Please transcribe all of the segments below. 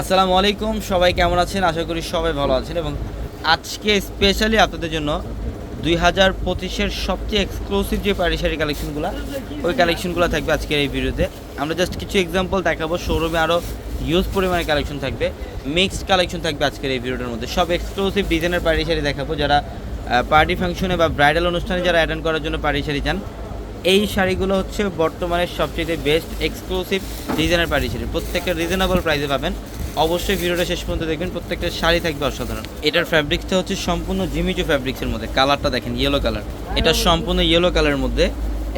আসসালামু আলাইকুম, সবাই কেমন আছেন? আশা করি সবাই ভালো আছেন এবং আজকে স্পেশালি আপনাদের জন্য দুই হাজার পঁচিশের সবচেয়ে এক্সক্লুসিভ যে পাড়ি শাড়ি কালেকশনগুলো ওই কালেকশনগুলো থাকবে আজকের এই ভিডিওতে। আমরা জাস্ট কিছু এক্সাম্পল দেখাবো শোরুমে আরও ইউজ পরিমাণে কালেকশন থাকবে মিক্সড কালেকশন থাকবে আজকের এই ভিডিওটার মধ্যে। সব এক্সক্লুসিভ ডিজাইনের পাড়ি শাড়ি দেখাবো, যারা পার্টি ফাংশনে বা ব্রাইডাল অনুষ্ঠানে যারা অ্যাটেন্ড করার জন্য পাড়ি শাড়ি চান, এই শাড়িগুলো হচ্ছে বর্তমানে সবচেয়ে বেস্ট এক্সক্লুসিভ ডিজাইনের পাড়ি শাড়ি। প্রত্যেকটা রিজনেবল প্রাইসে পাবেন। অবশ্যই ভিডিওটা শেষ পর্যন্ত দেখবেন। প্রত্যেকটা শাড়ি থাকবে অসাধারণ। এটার ফ্যাব্রিক্সটা হচ্ছে সম্পূর্ণ জিমিচু ফ্যাব্রিক্সের মধ্যে। কালারটা দেখেন ইয়েলো কালার এটা সম্পূর্ণ ইয়েলো কালারের মধ্যে।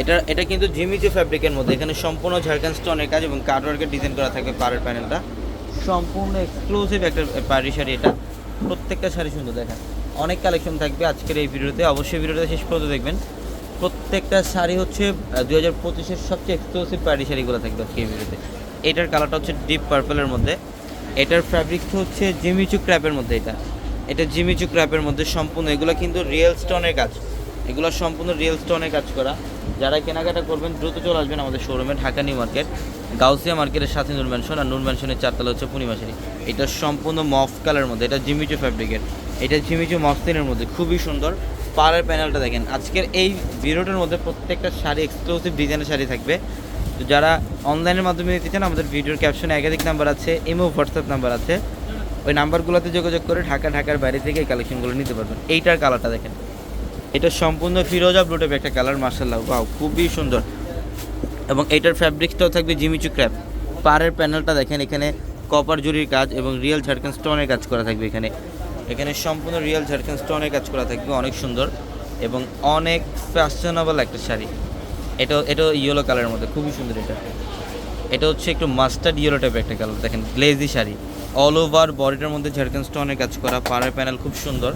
এটা এটা কিন্তু জিমিচু ফ্যাব্রিকের মধ্যে। এখানে সম্পূর্ণ ঝাড়খান স্টোনের কাজ এবং কার্ডওয়ার্কের ডিজাইন করা থাকবে পাড়ের প্যানেলটা সম্পূর্ণ এক্সক্লুসিভ একটা পাড়ি শাড়ি এটা। প্রত্যেকটা শাড়ি সুন্দর দেখেন। অনেক কালেকশন থাকবে আজকের এই ভিডিওতে। অবশ্যই ভিডিওটা শেষ পর্যন্ত দেখবেন। প্রত্যেকটা শাড়ি হচ্ছে দুই হাজার পঁচিশের সবচেয়ে এক্সক্লুসিভ পাড়ি শাড়িগুলো থাকবে আজকে এই ভিডিওতে। এটার কালারটা হচ্ছে ডিপ পার্পলের মধ্যে। এটার ফ্যাব্রিকটা হচ্ছে জিমিচু ক্র্যাপের মধ্যে এটা। এটা জিমিচু ক্র্যাপের মধ্যে সম্পূর্ণ। এগুলো কিন্তু রিয়েল স্টোনের কাজ। এগুলো সম্পূর্ণ রিয়েল স্টোনের কাজ করা। যারা কেনাকাটা করবেন, দ্রুত চলে আসবেন আমাদের শোরুমে ঢাকা নিউ মার্কেট, গাউসিয়া মার্কেটের সাথে নূর ম্যানশন আর নূর ম্যানশনের চারতলা হচ্ছে পূর্ণিমাশারি এটা সম্পূর্ণ মফ কালার মধ্যে। এটা জিমিচু ফ্যাব্রিকের এটা জিমিচু মফতিনের মধ্যে। খুবই সুন্দর। পাড়ের প্যানেলটা দেখেন। আজকের এই ভিডিওটার মধ্যে প্রত্যেকটা শাড়ি এক্সক্লুসিভ ডিজাইনের শাড়ি থাকবে। তো যারা অনলাইনের মাধ্যমে নিতে চান, আমাদের ভিডিওর ক্যাপশনে একাধিক নাম্বার আছে ইমো হোয়াটসঅ্যাপ নাম্বার আছে। ওই নাম্বারগুলোতে যোগাযোগ করে ঢাকা, ঢাকার বাইরে থেকে এই কালেকশনগুলো নিতে পারবেন। এইটার কালারটা দেখেন। এটা সম্পূর্ণ ফিরোজা ব্লু টাইপ একটা কালার মার্শাল্লাহ ওয়াও খুবই সুন্দর। এবং এটার ফ্যাব্রিক্সটাও থাকবে জিমিচু ক্র্যাপ। পাড়ের প্যানেলটা দেখেন, এখানে কপার জুরির কাজ এবং রিয়েল ঝাড়খান স্টোনের কাজ করা থাকবে এখানে। এখানে সম্পূর্ণ রিয়েল ঝাড়খান স্টোনের কাজ করা থাকবে, অনেক সুন্দর। এবং অনেক ফ্যাশনেবল একটা শাড়ি। এটা এটা ইয়েলো কালারের মধ্যে, খুবই সুন্দর এটা। এটা হচ্ছে একটু মাস্টার্ড ইয়েলো টাইপের একটা কালার দেখেন গ্লেজি শাড়ি। অল ওভার বডিটার মধ্যে ঝাড়খান স্টোনের কাজ করা, পাড়ের প্যানেল খুব সুন্দর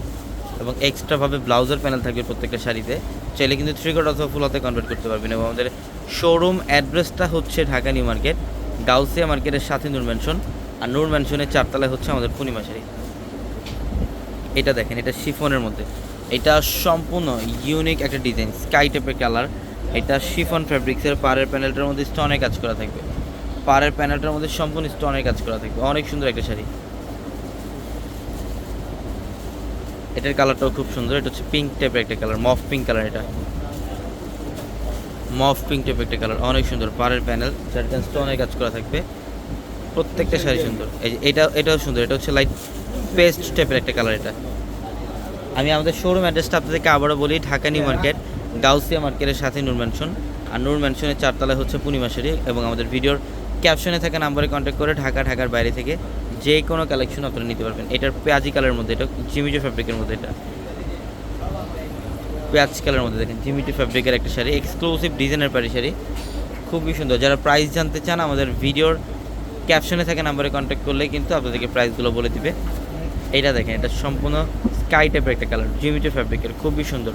এবং এক্সট্রাভাবে ব্লাউজের প্যানেল থাকবে প্রত্যেকটা শাড়িতে। চাইলে কিন্তু থ্রি কোট অথবা ফুল হাতে কনভার্ট করতে পারবেন এবং আমাদের শোরুম অ্যাড্রেসটা হচ্ছে ঢাকা নিউ মার্কেট গাউসিয়া মার্কেটের সাথে নূর ম্যানশন আর নূর ম্যানশনের চারতলায় হচ্ছে আমাদের পূর্ণিমা শাড়ি। এটা দেখেন, এটা শিফনের মধ্যে। এটা সম্পূর্ণ ইউনিক একটা ডিজাইন স্কাই টাইপের কালার এটা শিফন ফ্যাব্রিক্সের পাড়ের প্যানেলটার মধ্যে স্টোনের কাজ করা থাকবে। পাড়ের প্যানেলটার মধ্যে সম্পূর্ণ স্টোনের কাজ করা থাকবে। অনেক সুন্দর একটা শাড়ি। এটার কালারটাও খুব সুন্দর। এটা হচ্ছে পিঙ্ক টাইপের একটা কালার মফ পিঙ্ক কালার এটা। মফ পিঙ্ক টাইপের একটা কালার অনেক সুন্দর। পাড়ের প্যানেল চারটা স্টোনের কাজ করা থাকবে। প্রত্যেকটা শাড়ি সুন্দর। এই যে এটা, এটাও সুন্দর। এটা হচ্ছে লাইট পেস্ট টাইপের একটা কালার এটা। আমি আমাদের শোরুম অ্যাড্রেসটা আপনাদেরকে আবারও বলি, ঢাকা নিউ মার্কেট গাউসিয়া মার্কেটের সাথে নূর ম্যানশন আর নূর ম্যানশনের চারতলায় হচ্ছে পূর্ণিমাশারি এবং আমাদের ভিডিওর ক্যাপশনে থাকা নাম্বারে কন্ট্যাক্ট করে ঢাকা, ঢাকার বাইরে থেকে যে কোনো কালেকশন আপনারা নিতে পারবেন। এটার পেঁয়াজি কালারের মধ্যে এটা জিমিজো ফ্যাব্রিকের মধ্যে এটা। পেঁয়াজ কালারের মধ্যে দেখেন জিমিটি ফ্যাব্রিকের একটা শাড়ি এক্সক্লুসিভ ডিজাইনের পাড়ি শাড়ি। খুবই সুন্দর। যারা প্রাইস জানতে চান, আমাদের ভিডিওর ক্যাপশনে থাকা নাম্বারে কন্ট্যাক্ট করলে কিন্তু আপনাদেরকে প্রাইসগুলো বলে দিবে। এটা দেখেন, এটা সম্পূর্ণ স্কাই টাইপের একটা কালার জিমিটি ফ্যাব্রিকের খুবই সুন্দর।